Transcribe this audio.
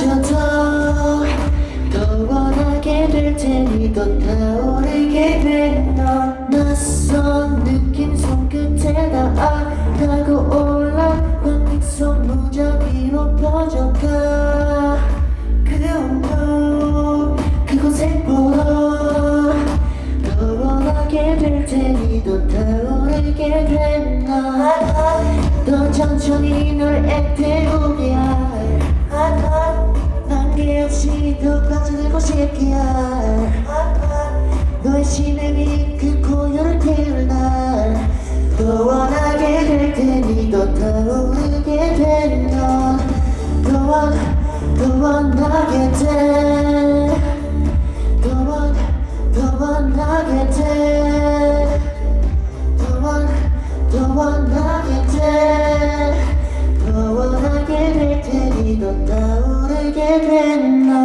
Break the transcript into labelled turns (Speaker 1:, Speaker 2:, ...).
Speaker 1: 빠져도 더 원하게 될 테니 더 타오르게 된넌 낯선 느낌 손끝에 닿아가고 올라 완익선 무작위로 퍼져가. 그온도 그곳에 불러 더 원하게 될 테니 또 타오르게 된넌더 천천히 널 애태우 이도 꺼지는 곳이야 너의 시내니 그 고요를 피울 날또 원하게 될 테니 또 타오르게 된넌 또원 또원 나게 돼 또원 또원 나게 돼 또원 또원 나게 돼또 원하게 될 테니 또 타오르게 된넌